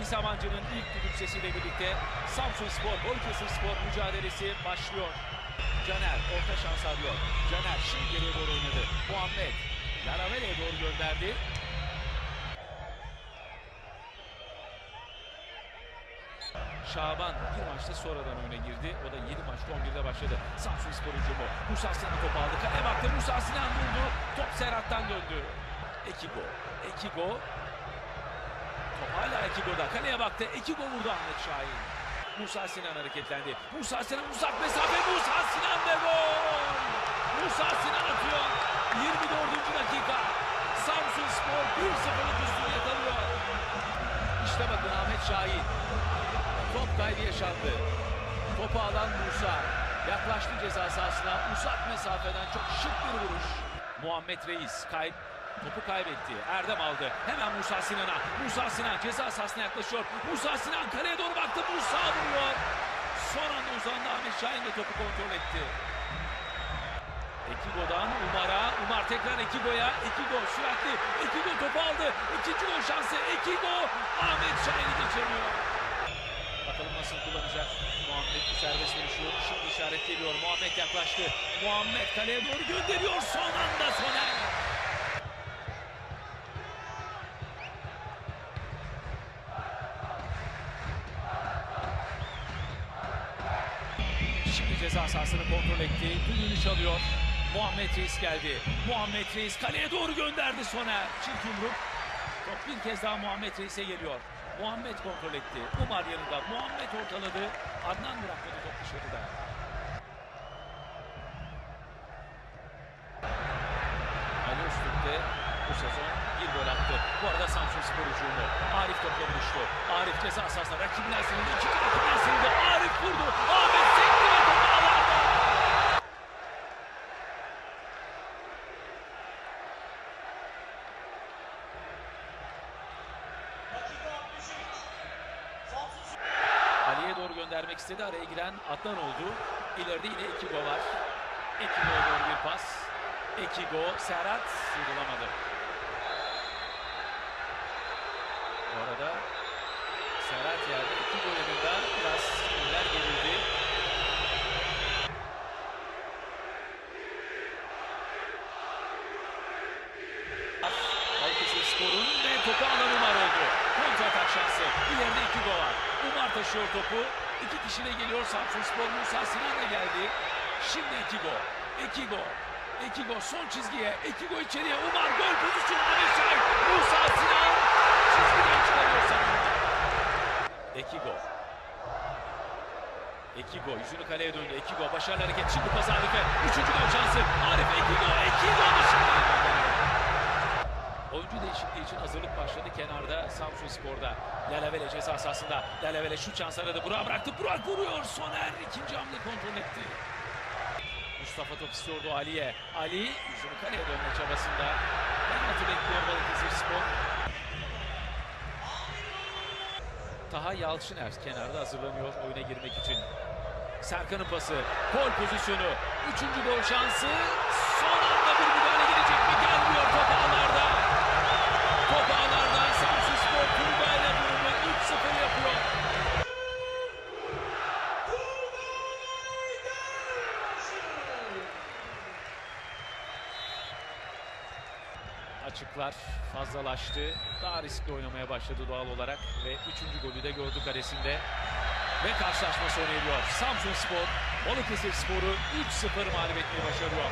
Hüseyin Samancı'nın ilk düdük sesiyle birlikte Samsun Spor, Balıkesir Spor mücadelesi başlıyor. Caner orta şans arıyor. Caner şimdi geriye doğru oynadı. Muhammed Yaravele'ye doğru gönderdi. Şaban bir maçta sonradan oyuna girdi. O da 7 maçta 11'de başladı. Samsun Spor hücumu. Musa Sinan top aldı. Kaleye baktı. Musa Sinan vurdu. Top Serhat'tan döndü. Ekigo. Ekigo. Top hala Ekigo'da. Kaleye baktı. Ekigo vurdu Ahmet Şahin. Musa Sinan hareketlendi. Musa Sinan uzak mesafe. Musa Sinan ve gol. Musa Sinan atıyor. 24. dakika. Samsun Spor 1-0'lık üstünü yakalıyor. İşte bakın Ahmet Şahin. Top kaybı yaşandı. Topu alan Musa. Yaklaştı ceza sahasına. Uzak mesafeden çok şık bir vuruş. Muhammed Reis kayıp. Topu kaybetti. Erdem aldı. Hemen Musa Sinan'a. Musa Sinan ceza sahasına yaklaşıyor. Musa Sinan kaleye doğru baktı. Musa vuruyor. Son anda uzandı Ahmet Şahin de topu kontrol etti. Ekigo'dan Umar'a. Umar tekrar Ekigo'ya. Ekigo süratli. Ekigo topu aldı. İkinci gol şansı. Ekigo. Ahmet Şahin'i geçemiyor. Bakalım nasıl kullanacak Muhammed bu serbest vuruşu. Şimdi işaret geliyor. Muhammed yaklaştı. Muhammed kaleye doğru gönderiyor. Son anda Soner. Şimdi ceza sahasını kontrol etti. Düdüğünü çalıyor. Muhammed Reis geldi. Muhammed Reis kaleye doğru gönderdi Soner. Çift yumruk. Top bir kez daha Muhammed Reis'e geliyor. Muhammed kontrol etti. Umar yanında. Muhammed ortaladı. Adnan bırakmadı top dışarıda. Ali Öztürk'te bu sezon bir gol attı. Bu arada Samsun Spor hücumu. Arif topla buluştu. Arif ceza sahasına rakibinden sınırdı. İki rakibinden sınırdı. Arif vurdu. Ahmet sekti ve topu ağlarda. Göndermek istedi. Araya giren Adnan oldu. İleride yine Ekigo var. Ekigo'ya doğru bir pas. Ekigo, Serhat sıyrılamadı. Bu arada Serhat yerde Ekigo yanında biraz eller gerildi. Balıkesir Spor'un ve topu alan Umar oldu. Kontra atak şansı. İleride iki gol var. Umar taşıyor topu. İki kişiyle geliyor Samsun Spor. Musa Sinan da geldi. Şimdi iki gol. İki gol. İki gol son çizgiye. İki gol içeriye. Umar gol pozisyonu. Ahmet Şahin. Musa Sinan çizgiden çıkarıyor savunma. İki gol. Ekigo yüzünü kaleye döndü. Ekigo başarılı hareket. Şimdi pas Arif'e. Üçüncü gol şansı. Arif Ekigo. Ekigo dışarı. Oyuncu değişikliği için hazırlık başladı kenarda Spor'da. Yalavele ceza sahasında. Yalavele şu şans aradı. Burak bıraktı. Burak vuruyor. Soner ikinci hamle kontrol etti. Mustafa top istiyordu Ali'ye. Ali yüzünü kaleye dönme çabasında. Penaltı bekliyor Balıkesir Spor. Taha Yalçıner kenarda hazırlanıyor oyuna girmek için. Serkan'ın pası. Gol pozisyonu. Üçüncü gol şansı. Son anda bir müdahale gelecek mi? Gelmiyor top ağlarda. Top ağlarda Samsun Spor Turgay ile durumu 3-0 yapıyor. Açıklar fazlalaştı. Daha riskli oynamaya başladı doğal olarak ve üçüncü golü de gördü karesinde. Ve karşılaşma sona eriyor. Samsun Spor, Balıkesir Spor'u 3-0 mağlup etmeyi başarıyor.